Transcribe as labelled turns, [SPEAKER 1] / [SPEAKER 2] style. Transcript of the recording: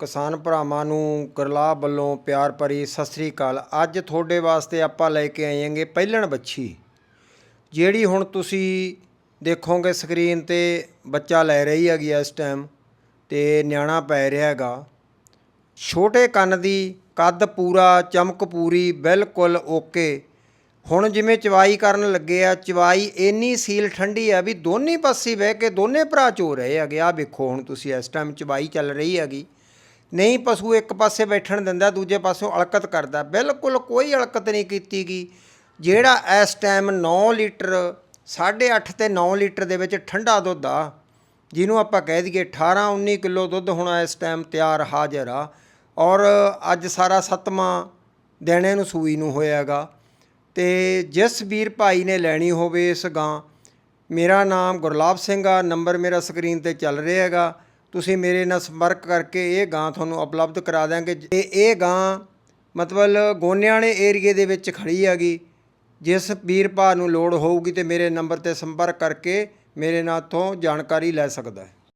[SPEAKER 1] ਕਿਸਾਨ ਭਰਾਵਾਂ ਨੂੰ ਗੁਰਲਾਬ ਵੱਲੋਂ ਪਿਆਰ ਭਰੀ ਸਤਿ ਸ੍ਰੀ ਅਕਾਲ। ਅੱਜ ਤੁਹਾਡੇ ਵਾਸਤੇ ਆਪਾਂ ਲੈ ਕੇ ਆਏ ਹਾਂਗੇ ਪਹਿਲਣ ਬੱਚੀ। ਜਿਹੜੀ ਹੁਣ ਤੁਸੀਂ ਦੇਖੋਗੇ ਸਕਰੀਨ ਤੇ ਬੱਚਾ ਲੈ ਰਹੀ ਹੈਗੀ ਇਸ ਟਾਈਮ ਤੇ ਨਿਆਣਾ ਪੈ ਰਿਹਾ ਹੈਗਾ। ਛੋਟੇ ਕੰਨ ਦੀ ਕੱਦ ਪੂਰਾ, ਚਮਕ ਪੂਰੀ, ਬਿਲਕੁਲ ਓਕੇ ਹੁਣ ਜਿਵੇਂ ਚਵਾਈ ਕਰਨ ਲੱਗੇ ਆ, ਚਵਾਈ ਇੰਨੀ ਸੀਲ ਠੰਡੀ ਆ ਵੀ ਦੋਨੇ ਪਾਸੇ ਬਹਿ ਕੇ ਦੋਨੇ ਭਰਾ ਚੋ ਰਹੇ ਹੈਗੇ। ਆ ਵੇਖੋ ਹੁਣ ਤੁਸੀਂ ਇਸ ਟਾਈਮ ਚਵਾਈ ਚੱਲ ਰਹੀ ਹੈਗੀ। ਨਹੀਂ ਪਸ਼ੂ ਇੱਕ ਪਾਸੇ ਬੈਠਣ ਦਿੰਦਾ, ਦੂਜੇ ਪਾਸੋਂ ਅਲਕਤ ਕਰਦਾ। ਬਿਲਕੁਲ ਕੋਈ ਅਲਕਤ ਨਹੀਂ ਕੀਤੀ ਗਈ। ਜਿਹੜਾ ਇਸ ਟਾਈਮ 9 ਲੀਟਰ 8.5 ਤੇ 9 ਲੀਟਰ ਦੇ ਵਿੱਚ ਠੰਡਾ ਦੁੱਧ ਆ, ਜਿਹਨੂੰ ਆਪਾਂ ਕਹਿ ਦਈਏ 18 19 ਕਿਲੋ ਦੁੱਧ ਹੁਣ ਇਸ ਟਾਈਮ ਤਿਆਰ ਹਾਜ਼ਰ ਆ, ਔਰ ਅੱਜ ਸਾਰਾ ਸੱਤਵਾਂ ਦੇਣੇ ਨੂੰ ਸੂਈ ਨੂੰ ਹੋਇਆਗਾ ਤੇ ਜਿਸ ਵੀਰ ਭਾਈ ਨੇ ਲੈਣੀ ਹੋਵੇ ਇਸ ਗਾਂ, ਮੇਰਾ ਨਾਮ ਗੁਰਲਾਬ ਸਿੰਘ ਆ, ਨੰਬਰ ਮੇਰਾ ਸਕਰੀਨ ਤੇ ਚੱਲ ਰਿਹਾ ਹੈਗਾ ਤੁਸੀਂ ਮੇਰੇ ਨਾਲ ਸੰਪਰਕ ਕਰਕੇ ਇਹ ਗਾਂ ਤੁਹਾਨੂੰ ਉਪਲਬਧ ਕਰਾ ਦਾਂਗੇ ਤੇ ਇਹ ਗਾਂ ਮਤਲਬ ਗੋਨਿਆਂ ਵਾਲੇ ਏਰੀਏ ਦੇ ਵਿੱਚ ਖੜੀ ਹੈਗੀ। ਜਿਸ ਵੀਰ ਭਾ ਨੂੰ ਲੋੜ ਹੋਊਗੀ ਤੇ ਮੇਰੇ ਨੰਬਰ ਤੇ ਸੰਪਰਕ ਕਰਕੇ ਮੇਰੇ ਨਾਲ ਤੋਂ ਜਾਣਕਾਰੀ ਲੈ ਸਕਦਾ ਹੈ।